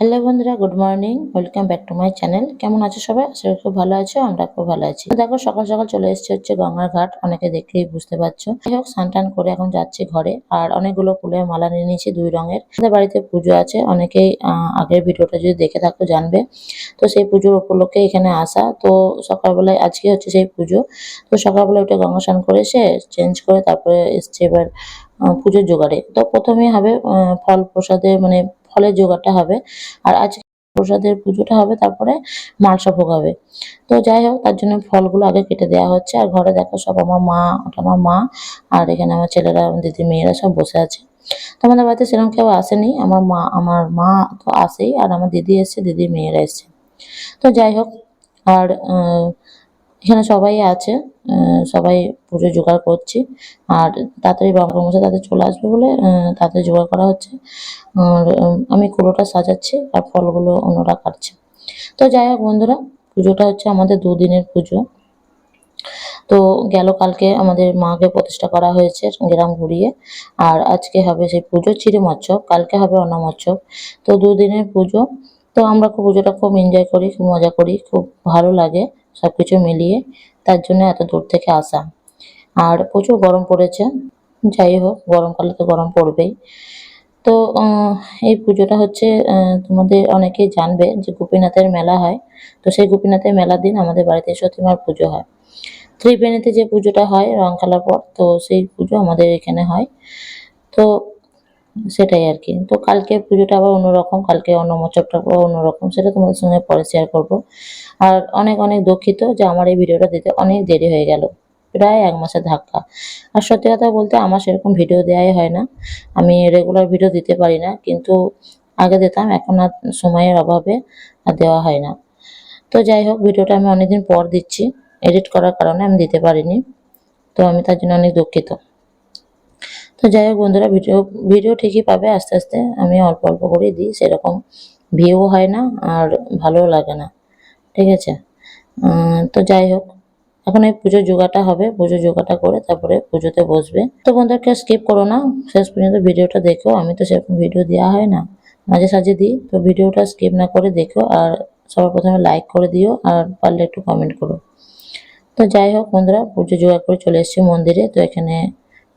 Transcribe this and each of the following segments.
Hello বন্ধুরা good morning welcome back to my channel কেমন আছো সবাই? আশা খুব ভালো আছো আমরা খুব ভালো আছি। দেখো, সকাল সকাল চলে এসেছে হচ্ছে গঙ্গার ঘাট অনেকে দেখলেই বুঝতে পারছ। যাই হোক, স্নান করে এখন যাচ্ছি ঘরে। আর অনেকগুলো ফুলের মালা নিয়ে নিয়েছি, দুই রঙের। আমাদের বাড়িতে পুজো আছে। অনেকেই আগের ভিডিওটা যদি দেখে থাকো জানবে। তো সেই পুজোর উপলক্ষে এখানে আসা। তো সকালবেলায় আজকে হচ্ছে সেই পুজো। তো সকালবেলা ওটা গঙ্গা স্নান করে এসে চেঞ্জ করে তারপরে এসছে এবার পুজোর জোগাড়ে। তো প্রথমেই হবে ফল প্রসাদে মানে ফলের জোগাড়টা হবে। আর আজকে প্রসাদের পুজোটা হবে, তারপরে মালসা ভোগ হবে। তো যাই হোক, তার জন্য ফলগুলো আগে কেটে দেওয়া হচ্ছে। আর ঘরে দেখো সব আমার মা, ওটা আমার মা, আর এখানে আমার ছেলেরা দিদি মেয়েরা সব বসে আছে। তো আমাদের বাড়িতে সেরকম কেউ আসেনি। আমার মা আমার মা তো আসেই, আর আমার দিদি এসছে দিদির মেয়েরা এসছে। তো যাই হোক, আর এখানে সবাই আছে। সবাই পুজো জোগাড় করছি। আর তাড়াতাড়ি বাবা মশাই তাদের চলে আসবে বলে তাড়াতাড়ি জোগাড় করা হচ্ছে। আমি কুলোটা সাজাচ্ছি আর ফলগুলো অন্যরা কাটছে। তো যাই হোক বন্ধুরা, পুজোটা হচ্ছে আমাদের দুদিনের পুজো। তো গেল কালকে আমাদের মাকে প্রতিষ্ঠা করা হয়েছে গ্রাম ঘুরিয়ে। আর আজকে হবে সেই পুজো চিড়ে মচ্ছব কালকে হবে অন্ন মচ্ছব তো দুদিনের পুজো। তো আমরা খুব পুজোটা খুব এনজয় করি, খুব মজা করি, খুব ভালো লাগে সব কিছু মিলিয়ে। তার জন্য এত দূর থেকে আসা। আর প্রচুর গরম পড়েছে। যাই হোক, গরমকালে তো গরম পড়বেই। তো এই পুজোটা হচ্ছে তোমাদের অনেকেই জানবে যে গোপীনাথের মেলা হয়। তো সেই গোপীনাথের মেলার দিন আমাদের বাড়িতে সতীমার পুজো হয়। ত্রিবেণীতে যে পুজোটা হয় রং খেলার পর, তো সেই পুজো আমাদের এখানে হয়। তো সেটাই আর কি। তো কালকে পুজোটা আবার অন্যরকম, কালকে অন্য মচকটা অন্যরকম, সেটা তোমাদের সঙ্গে পরে শেয়ার করব। আর অনেক অনেক দুঃখিত যে আমার এই ভিডিওটা দিতে অনেক দেরি হয়ে গেল, প্রায় এক মাসের ধাক্কা। আর সত্যি কথা বলতে আমার সেরকম ভিডিও দেওয়াই হয় না, আমি রেগুলার ভিডিও দিতে পারি না, কিন্তু আগে দিতাম, এখন আর সময়ের অভাবে আর দেওয়া হয় না। তো যাই হোক, ভিডিওটা আমি অনেকদিন পর দিচ্ছি এডিট করার কারণে আমি দিতে পারিনি, তো আমি তার জন্য অনেক দুঃখিত। তো যাই হোক বন্ধুরা, ভিডিও ভিডিও ঠিকই পাবে আস্তে আস্তে। আমি অল্প অল্প করেই দিই, সেরকম ভিউ হয় না আর ভালোও লাগে না। ঠিক আছে? তো যাই হোক, এখন এই পুজোর যোগাটা হবে। পুজোর যোগাটা করে তারপরে পুজোতে বসবে। তো বন্ধুকে স্কিপ করো না। শেষ পর্যন্ত ভিডিওটা দেখো। আমি তো সেরকম ভিডিও দেওয়া হয় না। মাঝে সাঝে দিই। তো ভিডিওটা স্কিপ না করে দেখো আর সবার প্রথমে লাইক করে দিও আর পারলে একটু কমেন্ট করো। তো যাই হোক বন্ধুরা পুজো জোগাড় করে চলে এসেছি মন্দিরে। তো এখানে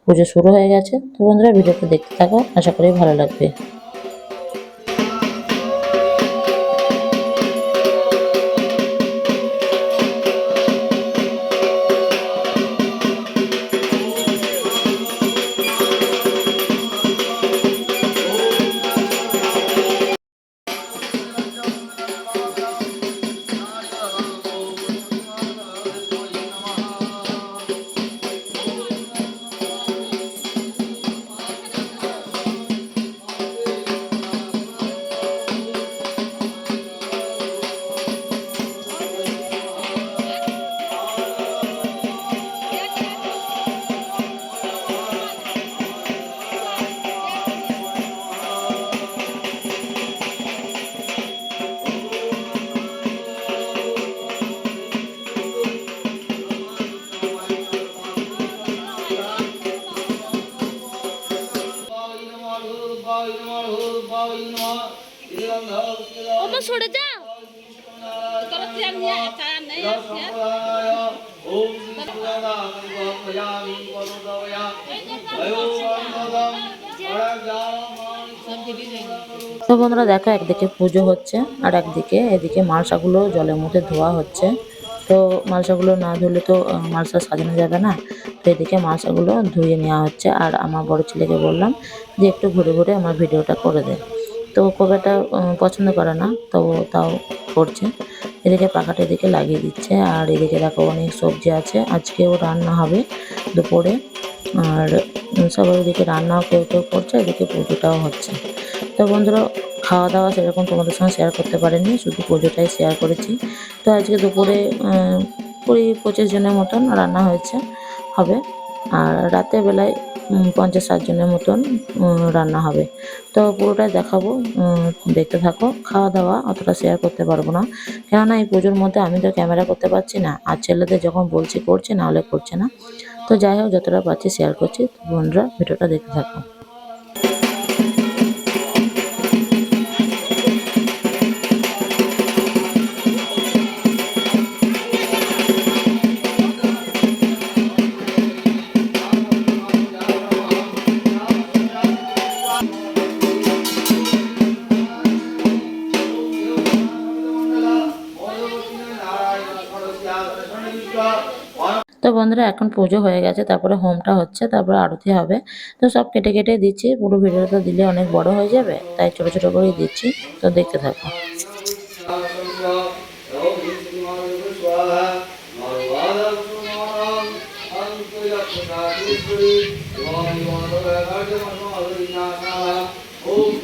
পুজো শুরু হয়ে গেছে। তো বন্ধুরা ভিডিওটা দেখতে থাকো। আশা করি ভালো লাগবে। তো বন্ধুরা দেখো, একদিকে পুজো হচ্ছে আর একদিকে এদিকে মালসাগুলো জলের মধ্যে ধোয়া হচ্ছে। তো মালসাগুলো না ধুলে তো মালসা সাজানো যাবে না। তো এদিকে মালসাগুলো ধুয়ে নেওয়া হচ্ছে আর আমার বড় ছেলেকে বললাম যে একটু ঘুরে ঘুরে আমার ভিডিওটা করে দে। তো খুব একটা পছন্দ করে না, তো তাও করছে। এদিকে পাখাটা এদিকে লাগিয়ে দিচ্ছে। আর এদিকে দেখো অনেক সবজি আছে। আজকেও রান্না হবে দুপুরে। আর সবাই ওদিকে রান্নাও কেউ কেউ করছে, এদিকে পুজোটাও হচ্ছে। তো বন্ধুরা খাওয়া দাওয়া সেরকম তোমাদের সঙ্গে শেয়ার করতে পারিনি, শুধু পুজোটাই শেয়ার করেছি। তো আজকে দুপুরে কুড়ি পঁচিশ জনের মতন রান্না হয়েছে, হবে। আর রাতের বেলায় পঞ্চাশ জনের মতন রান্না হবে। তো পুরোটাই দেখাবো দেখতে থাকো। খাওয়া দাওয়া অতটা শেয়ার করতে পারব না। কেননা এই পুজোর মধ্যে আমি তো ক্যামেরা করতে পারছি না, আর ছেলেদের যখন বলছি করছে, না হলে করছে না। তো যাই হোক, যতটা পারছি শেয়ার করছি। বন্ধুরা, ভিডিওটা দেখতে থাকো। তো বন্ধুরা এখন পুজো হয়ে গেছে তারপরে হোমটা হচ্ছে তারপরে আরতি হবে তো সব কেটে কেটে দিচ্ছি পুরো ভিডিওটা দিলে অনেক বড় হয়ে যাবে তাই ছোট ছোট করেই দিচ্ছি তো দেখতে থাকো Oh,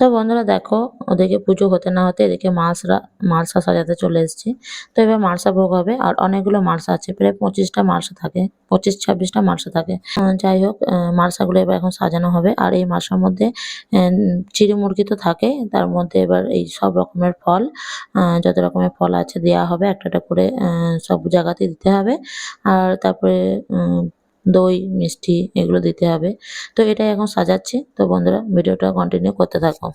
তো বন্ধুরা দেখো ওদিকে পুজো হতে না হতে এদিকে মাছরা মালসা সাজাতে চলে এসেছি। তো এবার মালসা ভোগ হবে আর অনেকগুলো মালসা আছে প্রায় পঁচিশটা মালসা থাকে পঁচিশ ছাব্বিশটা মালসা থাকে। যাই হোক মালসাগুলো এবার এখন সাজানো হবে আর এই মালসার মধ্যে আহ, চিড়ি মুরগি তো থাকে তার মধ্যে এবার এই সব রকমের ফল যত রকমের ফল আছে দেওয়া হবে একটা একটা করে সব জায়গাতে দিতে হবে। আর তারপরে দই, মিষ্টি এগুলো দিতে হবে। তো এটাই এখন সাজাচ্ছি। তো বন্ধুরা, ভিডিওটা কন্টিনিউ করতে থাকো।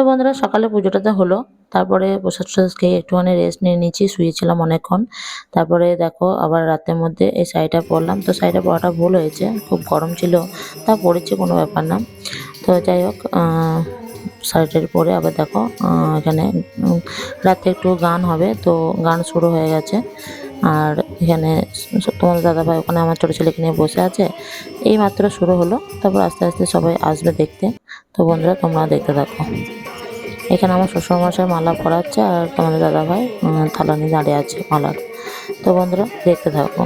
তো বন্ধুরা, সকালে পুজোটাতে হলো, তারপরে প্রসাদ টসাদ খেয়ে একটুখানি রেস্ট নিয়ে নিয়েছি শুয়েছিলাম অনেকক্ষণ। তারপরে দেখো আবার রাতের মধ্যে এই শাড়িটা পরলাম। তো শাড়িটা পরাটা ভুল হয়েছে, খুব গরম ছিল, তা পরেছি কোনো ব্যাপার না। তো যাই হোক শাড়িটার পরে আবার দেখো এখানে রাতে একটু গান হবে, তো গান শুরু হয়ে গেছে। আর এখানে তোমাদের দাদাভাই ওখানে আমার ছোটো ছেলেকে নিয়ে বসে আছে। এই মাত্র শুরু হলো, তারপর আস্তে আস্তে সবাই আসবে দেখতে। তো বন্ধুরা, তোমরা দেখতে থাকো। এখানে আমার শ্বশুরমশাই মালা পরাচ্ছে আর তোমাদের দাদাভাই থালা নিয়ে দাঁড়িয়ে আছে মালার তো বন্ধুরা দেখতে থাকো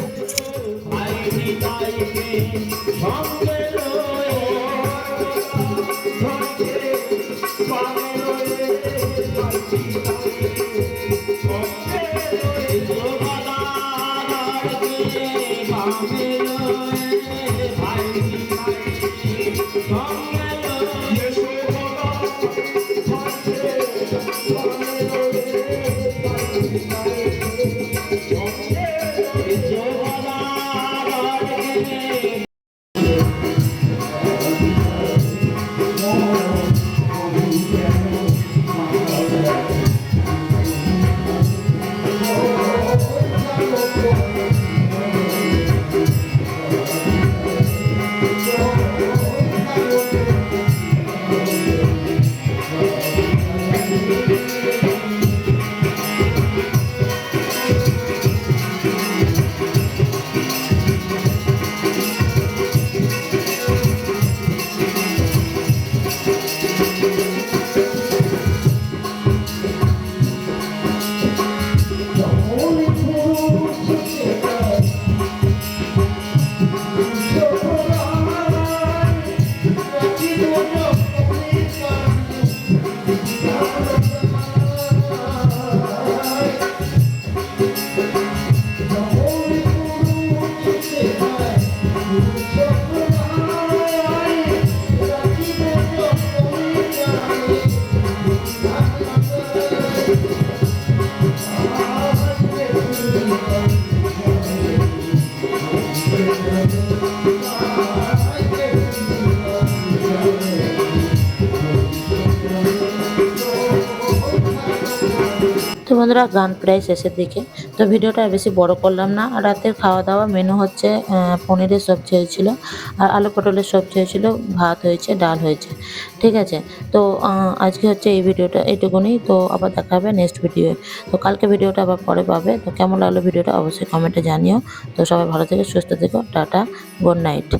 বন্ধুরা, গান প্রায় শেষের দিকে। তো ভিডিওটা বেশি বড় করলাম না। রাতের খাওয়া দাওয়া মেনু হচ্ছে পনিরের সবজি হয়েছিল, আর আলু পটলের সবজি হয়েছিল, ভাত হয়েছে, ডাল হয়েছে। ঠিক আছে? তো আজকে হচ্ছে এই ভিডিওটা এইটুকুনি। তো আবার দেখা হবে নেক্সট ভিডিও তো কালকে ভিডিওটা আবার পরে পাবে। তো কেমন লাগল ভিডিওটা অবশ্যই কমেন্টে জানিও। তো সবাই ভালো থেকে, সুস্থ থেকো, টাটা গুড নাইট